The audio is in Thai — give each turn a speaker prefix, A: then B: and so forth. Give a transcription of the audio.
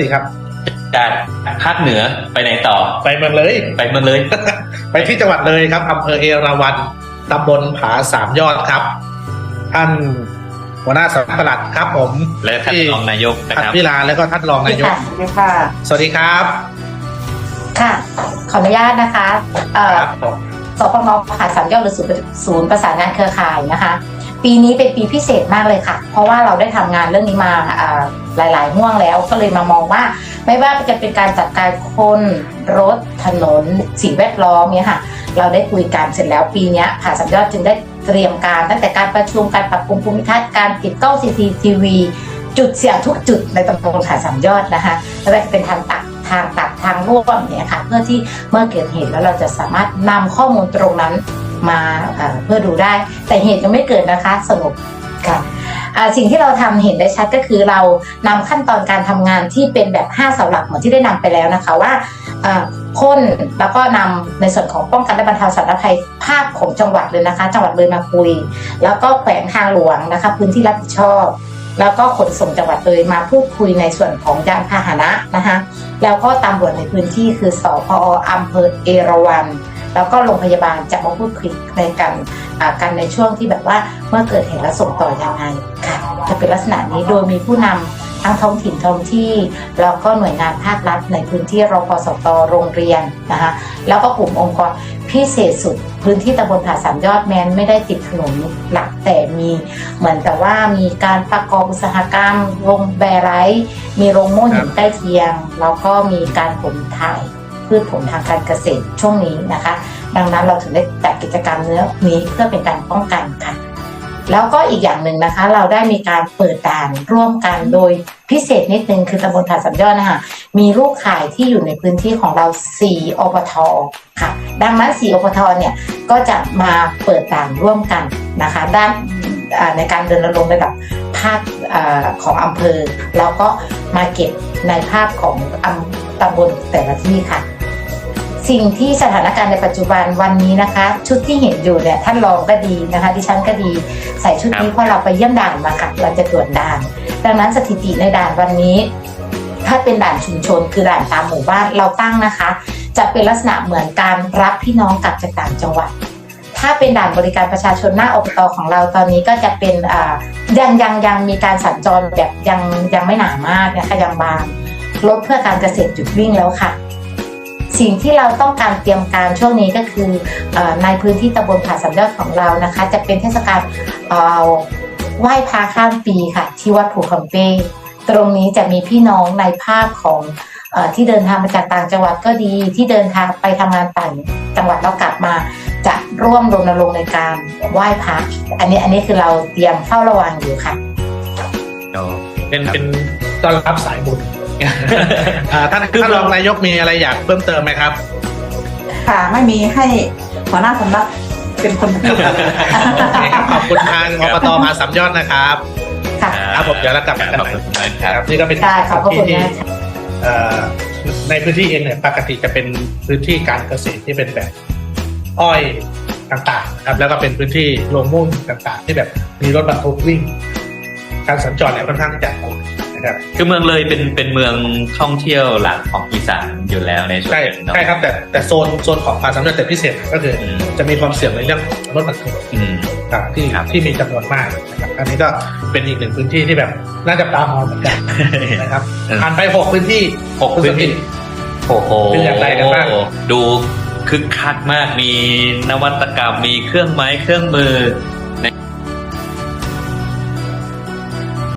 A: ติครับ
B: จากภาคเหนือไปไหนต่อ
A: ไปเมืองเลย
B: ไปเมืองเลย
A: ไปที่จังหวัดเลยครับอำเภอเอราวัณตำบลผาสามยอดครับ ท่านหัวหน้าสำนักปลัดครับ ผม
B: และท่านรองนายกนะ
A: ท่าน
B: ครับ
A: พิลาแล้วก็ท่านรองนายก
C: ค่ะ
A: สวัสดีครับ
C: ค่ะ ขออนุญาตนะคะเอ่อ
A: ครับผม
C: สปงผาสามยอดหรือศูนย์ศูนย์ประสานงานเครือข่ายนะคะ ปีนี้เป็นปีพิเศษมากเลยค่ะ เพราะว่าเราได้ทำงานเรื่องนี้มาอ่า หลายๆห่วงแล้วก็เลยมามองว่า ไม่ว่าจะเป็นการจัดการคนรถถนน สิ่งแวดล้อมเนี่ยค่ะเราได้คุยกันเสร็จแล้วปีนี้ยผาสามยอดจึงได้เตรียมการตั้งแต่การประชุมการปรับปรุงภูมิทัศน์การติดกล้อง CCTV จุดเสี่ยงทุกจุดในตำบลผาสามยอดนะคะไม่ว่าจะเป็นทางตัดทางตัดทางร่วมเนี่ยค่ะเพื่อที่เมื่อเกิดเหตุแล้วเราจะสามารถนำข้อมูลตรงนั้นมาเพื่อดูได้ แต่เหตุยังไม่เกิดนะคะสงบค่ะ สิ่งที่เราทำเห็นได้ชัดก็คือเรานำขั้นตอนการทำงานที่เป็นแบบ 5 เสาหลักเหมือนที่ได้นำไปแล้วนะคะว่าอ่าพ่นแล้วก็นำในส่วนของป้องกันและบรรเทาสาธารณภัยภาคของจังหวัดเลยนะคะ จังหวัดเลยมาคุย แล้วก็แขวงทางหลวงนะคะ พื้นที่รับผิดชอบ แล้วก็ขนส่งจังหวัดเลยมาพูดคุยในส่วนของยานพาหนะนะคะ แล้วก็ตำรวจในพื้นที่คือสพออำเภอเอราวัณ แล้วก็โรงพยาบาลจะมาพูดคุยในการอ่ากันในช่วงที่แบบว่าเมื่อเกิดเหตุแล้วส่งต่อยังไงค่ะจะเป็นลักษณะนี้โดยมีผู้นำทั้งท้องถิ่นท้องที่แล้วก็หน่วยงานภาครัฐในพื้นที่รพสตโรงเรียนนะคะแล้วก็กลุ่มองค์กรพิเศษสุด พื้นที่ตำบลผาสามยอดแม้นไม่ได้ติดถนนหลักแต่มีเหมือนแต่ว่ามีการประกอบอุตสาหกรรมโรงแบรไรมีโรงโม่หินใกล้เคียง แล้วก็มีการผลถ่าย พืชผลทางการเกษตรช่วงนี้นะคะ ดังนั้นเราถึงได้จัดกิจกรรมเนื้อนี้เพื่อเป็นการป้องกันค่ะ แล้วก็อีกอย่างหนึ่งนะคะ เราได้มีการเปิดด่านร่วมกันโดยพิเศษนิดนึงคือตำบลผาสัมยอดนะคะมีลูกข่ายที่อยู่ในพื้นที่ของเรา 4อบทค่ะ ดังนั้น 4อบทเนี่ยก็จะมาเปิดด่านร่วมกันนะคะด้านในการเดินระลงค์ระดับภาคอของอำเภอ แล้วก็มาเก็บในภาพของอำตำบลแต่ละที่ค่ะ สิ่งที่สถานการณ์ในปัจจุบันวันนี้นะคะ ชุดที่เห็นอยู่เนี่ยท่านรองก็ดีนะคะ ดิฉันก็ดีใส่ชุดนี้เพราะเราไปเยี่ยมด่านมาค่ะเราจะตรวจด่าน ดังนั้นสถิติในด่านวันนี้ ถ้าเป็นด่านชุมชน คือด่านตามหมู่บ้านเราตั้งนะคะ จะเป็นลักษณะเหมือนการรับพี่น้องกลับจากต่างจังหวัดถ้าเป็นด่านบริการประชาชนหน้าอบตของเราตอนนี้ก็จะเป็นอ่ายังยังยังมีการสัญจรแบบยังยังไม่หนามากนะคะยังบางรถเพื่อการเกษตรหยุดวิ่งแล้วค่ะ สิ่งที่เราต้องการเตรียมการช่วงนี้ก็คือในพื้นที่ตำบลผาสัมยอดของเรานะคะ จะเป็นเทศกาลไหว้พระข้ามปีค่ะ ที่วัดผูคำเป้ตรงนี้จะมีพี่น้องในภาพของอที่เดินทางมาจากต่างจังหวัดก็ดีที่เดินทางไปทำงานต่างจังหวัดแล้วกลับมา จะร่วมรณรงค์ในการไหว้พระอันนี้อันนี้คือเราเตรียมเฝ้าระวังอยู่ค่ะ
A: เป็นเป็นต้อนรับสายบุญ อ่าท่านท่านรองนายกมีอะไรอยากเพิ่มเติมไหมครับ
D: ค่ะไม่มีให้หัวหน้าสำนักเป็นคนพูด
A: โอเคครับขอบคุณทางอบตผาสามยอดนะครับ
C: ค่ะ
A: ครับผมเดี๋ยวเรากลับมากัน
B: ขอบ
A: ใหม่
B: คุณมากครับ
A: นี่ก็เป็น
C: ได้ขอบพระคุณ
A: ที่
C: มากค่ะ
A: เอ่อในพื้นที่เองเนี่ยปกติจะเป็นพื้นที่การเกษตรที่เป็นแบบอ้อยต่างๆนะครับแล้วก็เป็นพื้นที่โรงมุ่งต่างๆ ที่แบบมีรถบรรทุกวิ่ง การสัญจรเนี่ยค่อนข้างที่จะอุ่ นนะครับ
B: คือเมืองเลยเป็นเป็นเมืองท่องเที่ยวหลักของอีสานอยู่แล้วในส่วน
A: ใช่
B: หนึ่งเนอะ
A: ใช่ครับแต่แต่โซนโซนของผาสามยอดแต่พิเศษก็คือ
B: อืม
A: จะมีความเสี่ยงในเรื่องของรถบรรทุก
B: อืม
A: ครับที่
B: ครับ
A: ที่มีจำนวนมากนะครับอันนี้ก็เป็นอีกหนึ่งพื้นที่ที่แบบน่าจะตามองเหมือนกันนะครับ
B: เออ
A: ผ่านไปหกพื้นที่
B: หกพื้นที่โอ้โห
A: เป็นอย่างไรกันบ้าง
B: ดูคึกคักมากมีนวัตกรรมมีเครื่องไม้เครื่องมือ